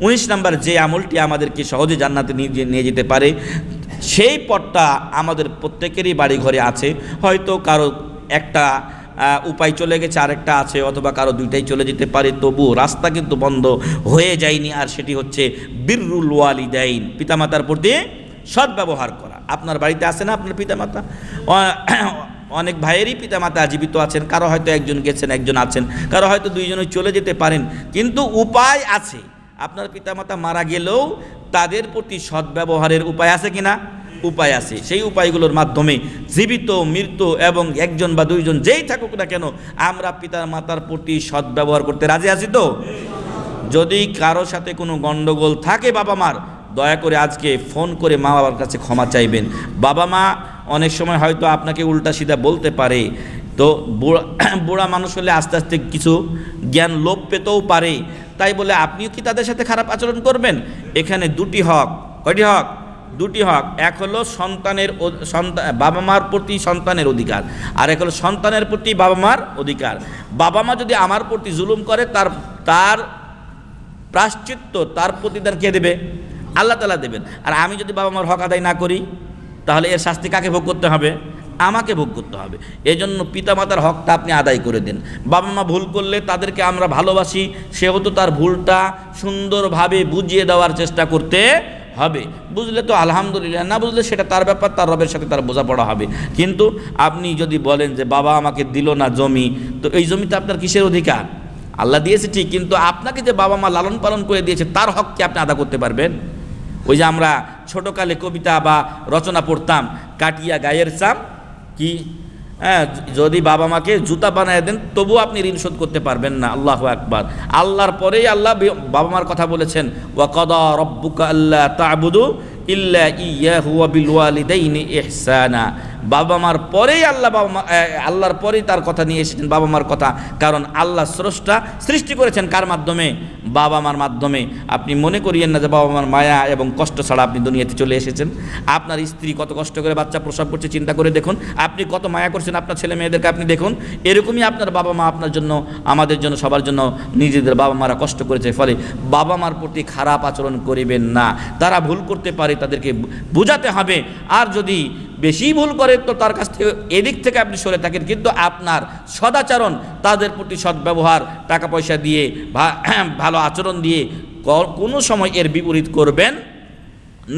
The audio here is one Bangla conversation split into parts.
উনিশ নাম্বার যে আমলটি আমাদেরকে সহজে জান্নাতে নিয়ে যেতে পারে, সেই পথটা আমাদের প্রত্যেকেরই বাড়ি ঘরে আছে। হয়তো কারও একটা উপায় চলে গেছে, আরেকটা আছে, অথবা কারও দুইটাই চলে যেতে পারে। তবু রাস্তা কিন্তু বন্ধ হয়ে যায়নি, আর সেটি হচ্ছে বিররুল ওয়ালিদাইন, পিতামাতার প্রতি সদ্ব্যবহার করা। আপনার বাড়িতে আছে না আপনার পিতামাতা? অনেক ভাইয়েরই পিতামাতা জীবিত আছেন, কারও হয়তো একজন গেছেন, একজন আছেন, কারও হয়তো দুইজনে চলে যেতে পারেন, কিন্তু উপায় আছে। আপনার পিতামাতা মারা গেলেও তাদের প্রতি সদ্ব্যবহারের উপায় আছে কিনা? উপায় আছে। সেই উপায়গুলোর মাধ্যমে জীবিত মৃত্যু এবং একজন বা দুইজন যেই থাকুক না কেন, আমরা পিতা মাতার প্রতি সদ্ব্যবহার করতে রাজি আছি তো? যদি কারও সাথে কোনো গণ্ডগোল থাকে বাবা মার দয়া করে আজকে ফোন করে মা বাবার কাছে ক্ষমা চাইবেন। বাবা মা অনেক সময় হয়তো আপনাকে উল্টা সিধা বলতে পারে। তো বুড়া বুড়া মানুষ হলে আস্তে আস্তে কিছু জ্ঞান লোপ পেতেও পারে। তাই বলে আপনিও কি তাদের সাথে খারাপ আচরণ করবেন? এখানে দুটি হক। কয়টি হক? দুটি হক। এক হলো সন্তানের সন্তান বাবা মার প্রতি সন্তানের অধিকার। আর এক হলো সন্তানের প্রতি বাবা মার অধিকার। বাবা মা যদি আমার প্রতি জুলুম করে, তার তার প্রাশ্চিত্য, তার প্রতিদান কে দেবে? আল্লাহ তালা দেবেন। আর আমি যদি বাবা মার হক আদায় না করি, তাহলে এর শাস্তি কাকে ভোগ করতে হবে? আমাকে ভোগ করতে হবে। এই জন্য পিতামাতার হকটা আপনি আদায় করে দিন। বাবা মা ভুল করলে তাদেরকে আমরা ভালোবাসি সেহেতু তার ভুলটা সুন্দরভাবে বুঝিয়ে দেওয়ার চেষ্টা করতে হবে। বুঝলে তো আলহামদুলিল্লাহ, না বুঝলে সেটা তার ব্যাপার, তার রবের সাথে তার বোঝাপড়া হবে। কিন্তু আপনি যদি বলেন যে, বাবা, আমাকে দিল না জমি, তো এই জমিতে আপনার কিসের অধিকার? আল্লাহ দিয়েছে ঠিক, কিন্তু আপনাকে যে বাবা মা লালন পালন করে দিয়েছে, তার হক কি আপনি আদা করতে পারবেন? ওই যে আমরা ছোটকালে কবিতা বা রচনা পড়তাম, কাটিয়া গায়ের চাম কি? হ্যাঁ যদি বাবা মাকে জুতা বানায় দেন, তবুও আপনি ঋণ শোধ করতে পারবেন না। আল্লাহ একবার আল্লাহর পরেই আল্লাহ বাবা মার কথা বলেছেন, ওয়াকদা রব্বুকা আল্লাহ তা'বুদু ইল্লা ইয়াহু বিল ওয়ালিদাইনি ইহসানা। বাবা মার পরেই আল্লাহ বাবা মা আল্লাহর পরেই তার কথা নিয়ে এসেছেন বাবা মার কথা। কারণ আল্লাহ স্রষ্টা সৃষ্টি করেছেন কার মাধ্যমে? বাবা মার মাধ্যমে। আপনি মনে করিয়েন না যে বাবা মার মায়া এবং কষ্ট ছাড়া আপনি দুনিয়াতে চলে এসেছেন। আপনার স্ত্রী কত কষ্ট করে বাচ্চা প্রসব করছে, চিন্তা করে দেখুন। আপনি কত মায়া করছেন আপনার ছেলে মেয়েদেরকে আপনি দেখুন। এরকমই আপনার বাবা মা আপনার জন্য, আমাদের জন্য, সবার জন্য নিজেদের বাবা মারা কষ্ট করেছে। ফলে বাবা মার প্রতি খারাপ আচরণ করিবেন না। তারা ভুল করতে পারে, তাদেরকে বোঝাতে হবে। আর যদি বেশি ভুল করে তো তার কাছ থেকে এদিক থেকে আপনি সরে থাকেন। কিন্তু আপনার সদাচরণ তাদের প্রতি সদ্ব্যবহার, টাকা পয়সা দিয়ে ভালো আচরণ দিয়ে কোনো সময় এর বিপরীত করবেন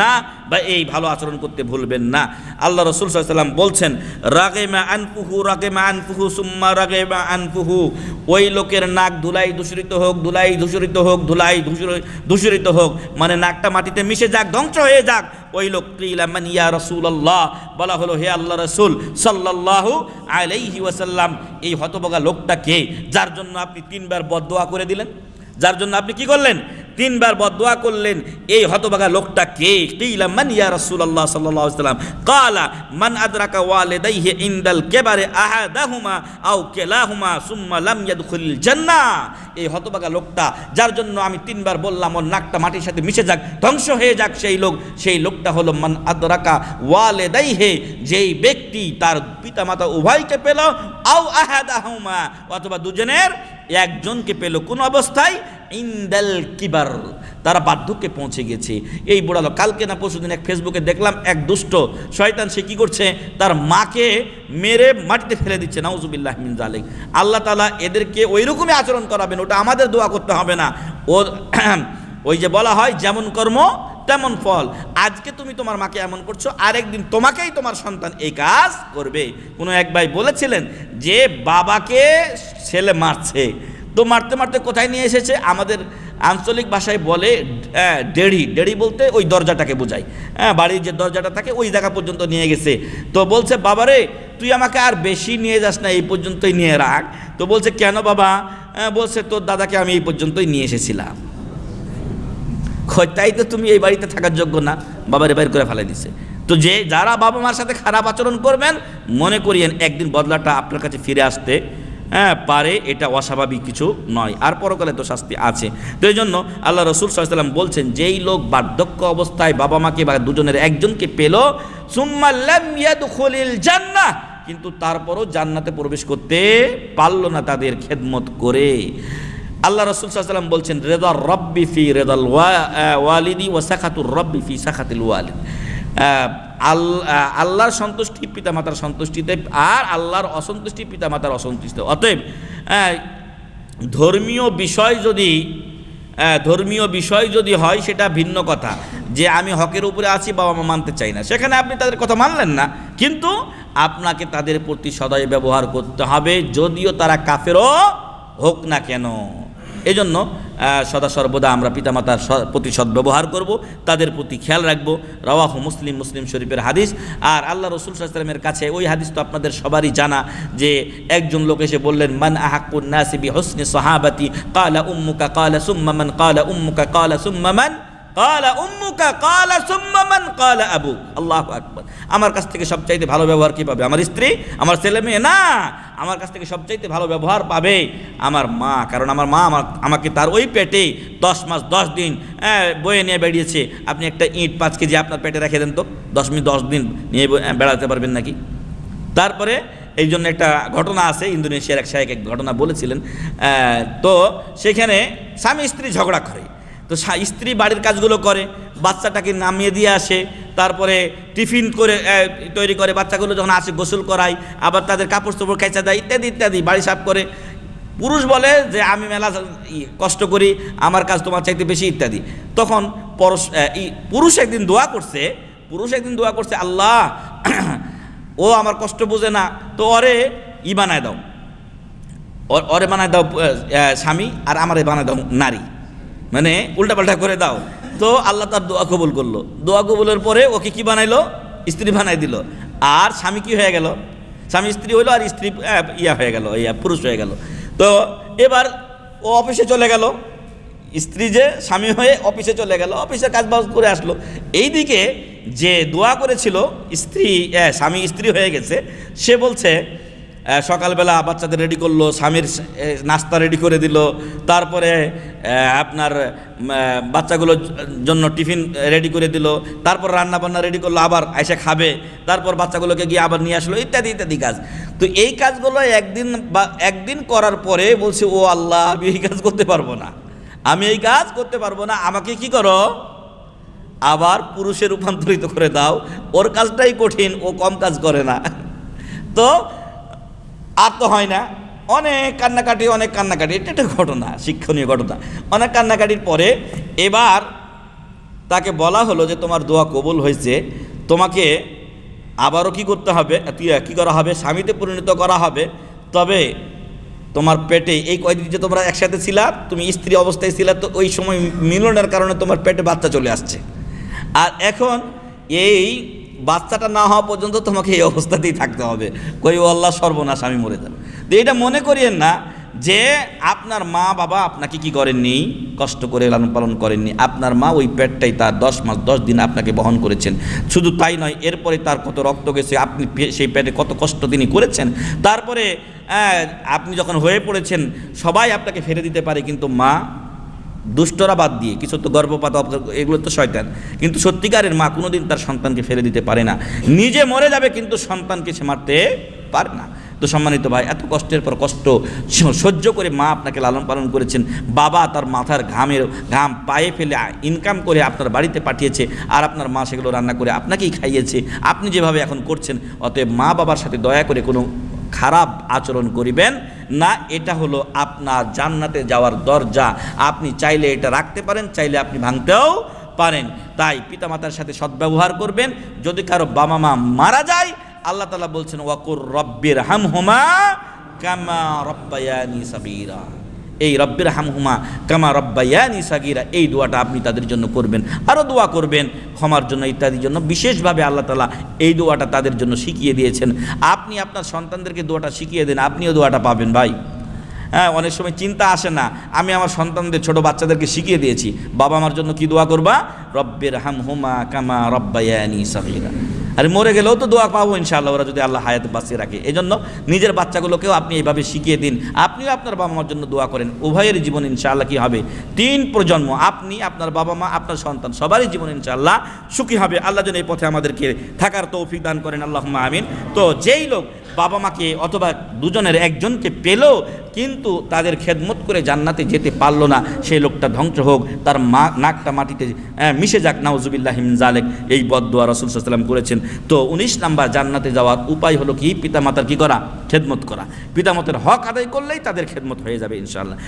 না বা এই ভালো আচরণ করতে ভুলবেন না। আল্লাহ রসুল সাল্লাম বলছেন রাগে রাগেমা আনপুহু রাগেমা আনপুহু সুম্মা রাগেমা আনপুহু ওই লোকের নাক ধুলাই দূষরিত হোক, ধুলাই দূষরিত হোক, ধুলাই দূষরিত হোক মানে নাকটা মাটিতে মিশে যাক, ধ্বংস হয়ে যাক। ওই লোক মান ইয়া রসুল্লাহ বলা হলো, হে আল্লাহ রসুল সাল্লাল্লাহু আলাইহি ওয়াসাল্লাম, এই হতবগা লোকটাকে যার জন্য আপনি তিনবার বদদোয়া করে দিলেন, যার জন্য আপনি কি করলেন? তিনবার বদদোয়া করলেন, এই হতবাগা লোকটা কে? কিলা মান ইয়া রাসূলুল্লাহ সাল্লাল্লাহু আলাইহি ওয়াসাল্লাম ক্বালা মান আদরাকা ওয়ালিদাইহি ইনদাল কিবারে আহাদাহুমা আও কিলাহুমা সুম্মা লাম ইয়াদখুলিল জান্নাহ এই হতবাগা লোকটা, যার জন্য আমি তিনবার বললাম, ওর নাকটা মাটির সাথে মিশে যাক, ধ্বংস হয়ে যাক সেই লোক। সেই লোকটা হলো মান আদরাকা ওয়ালিদাইহি, যেই ব্যক্তি তার পিতামাতা উভয়কে পেল, আও আহাদাহুমা, অথবা দুজনের একজনকে পেল। কোন অবস্থায় ইন্দাল কিবার, তারা বার্ধক্যে পৌঁছে গেছে। এই বুড়ালো, কালকে না পরশুদিন এক ফেসবুকে দেখলাম এক দুষ্ট, শয়তান সে কী করছে? তার মাকে মেরে মাটিতে ফেলে দিচ্ছে, নাউজুবিল্লাহ মিন জালিক আল্লাহ তালা এদেরকে ওই রকমই আচরণ করাবেন, ওটা আমাদের দোয়া করতে হবে না। ও, ওই যে বলা হয়, যেমন কর্ম, তেমন ফল। আজকে তুমি তোমার মাকে এমন করছ, আরেকদিন তোমাকেই তোমার সন্তান এই কাজ করবে। কোনো এক ভাই বলেছিলেন যে, বাবাকে ছেলে মারছে। তো মারতে মারতে কোথায় নিয়ে এসেছে? আমাদের আঞ্চলিক ভাষায় বলে ডেড়ি। ডেড়ি বলতে ওই দরজাটাকে বোঝায়। হ্যাঁ বাড়ির যে দরজাটা থাকে ওই জায়গা পর্যন্ত নিয়ে গেছে। তো বলছে বাবারে তুই আমাকে আর বেশি নিয়ে যাস না এই পর্যন্তই নিয়ে রাখ। তো বলছে কেন বাবা? হ্যাঁ, বলছে তোর দাদাকে আমি এই পর্যন্তই নিয়ে এসেছিলাম। তাই তো তুমি এই বাড়িতে থাকার যোগ্য না। বাবার বাইর করে ফেলে দিছে। তো যে যারা বাবা মার সাথে খারাপ আচরণ করবেন মনে করিয়েন একদিন বদলাটা আপনার কাছে ফিরে আসতে হ্যাঁ পারে, এটা অস্বাভাবিক কিছু নয়। আর পরকালে তো শাস্তি আছে। তো এই জন্য আল্লাহ রসুল সাল্লাম বলছেন, যেই লোক বার্ধক্য অবস্থায় বাবা মাকে বা দুজনের একজনকে পেল জান্নাহ, কিন্তু তারপরও জান্নাতে প্রবেশ করতে পারল না তাদের খেদমত করে। আল্লাহ রসুল সাল্লাম বলছেন, রেদার রব্বি ফি রেদাল ওয়ালিদি ও সাখাতুর রব্বি ফি সাখাতিল ওয়ালিদ। আল্লাহর সন্তুষ্টি পিতামাতার সন্তুষ্টিতে আর আল্লাহর অসন্তুষ্টি পিতামাতার অসন্তুষ্টিতে। অতএব ধর্মীয় বিষয় যদি ধর্মীয় বিষয় যদি হয় সেটা ভিন্ন কথা। যে আমি হকের উপরে আছি বাবা মা মানতে চাই না। সেখানে আপনি তাদের কথা মানলেন না। কিন্তু আপনাকে তাদের প্রতি সদয় ব্যবহার করতে হবে যদিও তারা কাফেরও হোক না কেন। এই জন্য আহ, সদা সর্বদা আমরা পিতামাতার প্রতি সদ্ব্যবহার করব, তাদের প্রতি খেয়াল রাখব। রওয়াহ মুসলিম মুসলিম শরীফের হাদিস। আর আল্লাহ রসুল সাল্লামের কাছে ওই হাদিস তো আপনাদের সবারই জানা যে একজন লোক এসে বললেন, মান আহাকুন্নাসিবি নাসিবি হোসনি সাহাবাতি, কালা উম্মুকা, কালা সুম্মা মান, কালা উম্মুকা, কালা সুম্মা মান কালা উম্মুকা, কালা সুম্মা মান কালা আবু আল্লাহু আকবার। আমার কাছ থেকে সবচাইতে ভালো ব্যবহার কি পাবে? আমার স্ত্রী? আমার ছেলে মেয়ে? না! আমার কাছ থেকে সবচাইতে ভালো ব্যবহার পাবে আমার মা। কারণ আমার মা আমার, আমাকে তার ওই পেটে দশ মাস, দশ দিন বয়ে নিয়ে বেরিয়েছে আপনি একটা ইট পাঁচ কেজি আপনার পেটে রেখে দেন তো। দশ মিনিট, দশ দিন নিয়ে বেড়াতে পারবেন নাকি? তারপরে এই জন্য একটা ঘটনা আছে, ইন্দোনেশিয়ার এক শাহেক এক ঘটনা বলেছিলেন। তো সেখানে স্বামী স্ত্রী ঝগড়া করে। তো স্ত্রী বাড়ির কাজগুলো করে, বাচ্চাটাকে নামিয়ে দিয়ে আসে, তারপরে টিফিন করে তৈরি করে, বাচ্চাগুলো যখন আসে গোসল করায়, আবার তাদের কাপড় চোপড় খেঁচা দেয়, ইত্যাদি ইত্যাদি, বাড়ি সাফ করে। পুরুষ বলে যে, আমি মেলা কষ্ট করি, আমার কাজ তোমার চাইতে বেশি, ইত্যাদি। তখন পরশ পুরুষ একদিন দোয়া করছে, পুরুষ একদিন দোয়া করছে, আল্লাহ, ও আমার কষ্ট বোঝে না। তো অরে ই বানায় দাও। ওরে বানায় দাও স্বামী, আর আমারে বানায় দাও নারী। মানে উল্টাপাল্টা করে দাও। তো আল্লাহ তার দোয়া কবুল করল। দোয়া কবুলের পরে ওকে কি বানাইলো? স্ত্রী বানাই দিল। আর স্বামী কি হয়ে গেল? স্বামী স্ত্রী হইল আর স্ত্রী ইয়া হয়ে গেল, ইয়া পুরুষ হয়ে গেল। তো এবার ও অফিসে চলে গেল। স্ত্রী যে স্বামী হয়ে অফিসে চলে গেল, অফিসে কাজ বাজ করে আসলো। এইদিকে যে দোয়া করেছিল, স্ত্রী স্বামী স্ত্রী হয়ে গেছে, সে বলছে সকালবেলা বাচ্চাদের রেডি করল, স্বামীর নাস্তা রেডি করে দিল। তারপরে আপনার বাচ্চাগুলোর জন্য টিফিন রেডি করে দিল। তারপর রান্না বান্না রেডি করল, আবার এসে খাবে। তারপর বাচ্চাগুলোকে গিয়ে আবার নিয়ে আসলো, ইত্যাদি ইত্যাদি কাজ। তো এই কাজগুলো একদিন বা, একদিন করার পরে বলছে, ও আল্লাহ, আমি এই কাজ করতে পারব না। আমি এই কাজ করতে পারব না। আমাকে কি করো? আবার পুরুষে রূপান্তরিত করে দাও। ওর কাজটাই কঠিন, ও কম কাজ করে না। তো আর তো হয় না। অনেক কান্নাকাটি অনেক কান্নাকাটি। এটা একটা ঘটনা, শিক্ষণীয় ঘটনা। অনেক কান্নাকাটির পরে এবার তাকে বলা হলো যে, তোমার দোয়া কবুল হয়েছে। তোমাকে আবারও কি করতে হবে? কী করা হবে? স্বামীতে পরিণত করা হবে। তবে তোমার পেটে এই কয়দিন যে তোমরা একসাথে ছিলা, তুমি স্ত্রী অবস্থায় ছিলা, তো ওই সময় মিলনের কারণে তোমার পেটে বাচ্চা চলে আসছে। আর এখন এই বাচ্চাটা না হওয়া পর্যন্ত তোমাকে এই অবস্থাতেই থাকতে হবে। কই, ও আল্লাহ সর্বনাশ, আমি মরে যাব। তো এটা মনে করিয়েন না যে আপনার মা বাবা আপনাকে কি করেননি? কষ্ট করে লালন পালন করেননি। আপনার মা ওই পেটটাই তার দশ মাস, দশ দিন আপনাকে বহন করেছেন। শুধু তাই নয়, এরপরে তার কত রক্ত গেছে, আপনি সেই পেটে কত কষ্ট তিনি করেছেন। তারপরে আপনি যখন হয়ে পড়েছেন, সবাই আপনাকে ফেলে দিতে পারে, কিন্তু মা দুষ্টরা বাদ দিয়ে, কিছু তো গর্ভপাত এগুলো তো শয়তান। কিন্তু সত্যিকারের মা কোনোদিন তার সন্তানকে ফেলে দিতে পারে না। নিজে মরে যাবে, কিন্তু সন্তানকে সে মারতে পারে না। তো সম্মানিত ভাই, এত কষ্টের পর কষ্ট সহ্য করে মা আপনাকে লালন পালন করেছেন। বাবা তার মাথার ঘামের ঘাম পায়ে ফেলে ইনকাম করে আপনার বাড়িতে পাঠিয়েছে আর আপনার মা সেগুলো রান্না করে আপনাকেই খাইয়েছে। আপনি যেভাবে এখন করছেন, অতএব মা বাবার সাথে দয়া করে কোনো খারাপ আচরণ করিবেন, না, এটা হলো আপনার জান্নাতে যাওয়ার দরজা। আপনি চাইলে এটা রাখতে পারেন, চাইলে আপনি ভাঙতেও পারেন। তাই পিতামাতার সাথে সদ্ব্যবহার করবেন। যদি কারও বাবা মা মারা যায়, আল্লাহ তালা বলছেন, ওয়াকুর রব্বির হাম হুমা কামা রব্বায়ানি সাবিরা। এই রব্বির হামহুমা কামা রব্বায়ানি সাগিরা, এই দোয়াটা আপনি তাদের জন্য করবেন। আরও দোয়া করবেন, ক্ষমার জন্য ইত্যাদির জন্য। বিশেষভাবে আল্লাহ তালা এই দোয়াটা তাদের জন্য শিখিয়ে দিয়েছেন। আপনি আপনার সন্তানদেরকে দোয়াটা শিখিয়ে দেন, আপনিও দোয়াটা পাবেন ভাই। হ্যাঁ অনেক সময় চিন্তা আসে না, আমি আমার সন্তানদের ছোট বাচ্চাদেরকে শিখিয়ে দিয়েছি। বাবা আমার জন্য কি দোয়া করবা? রব্বের হাম হুমা কামা রব্বায়ানি সাগিরা। আর মরে গেলেও তো দোয়া পাবো ইনশাআল্লাহ ওরা যদি আল্লাহ হায়াত বাঁচিয়ে রাখে। এই জন্য নিজের বাচ্চাগুলোকেও আপনি এইভাবে শিখিয়ে দিন। আপনিও আপনার বাবা মার জন্য দোয়া করেন। উভয়ের জীবন ইনশাআল্লাহ কী হবে? তিন প্রজন্ম আপনি আপনার বাবা মা আপনার সন্তান সবারই জীবন ইনশাআল্লাহ সুখী হবে। আল্লাহ যেন এই পথে আমাদেরকে থাকার তৌফিক দান করেন আল্লাহ আমিন। তো যেই লোক বাবা মাকে অথবা দুজনের একজনকে পেলেও কিন্তু তাদের খেদমত করে জান্নাতে যেতে পারল না সেই লোকটা ধ্বংস হোক তার মা নাকটা মাটিতে আহ, মিশে যাক নাউজুবিল্লাহ হিম জালেক এই বদুয়া রসুল সাল্লাম করেছেন। তো উনিশ নাম্বার জান্নাতে যাওয়ার উপায় হলো কি? পিতামাতার কি করা? খেদমত করা। পিতামাতার হক আদায় করলেই তাদের খেদমত হয়ে যাবে ইনশাআল্লাহ।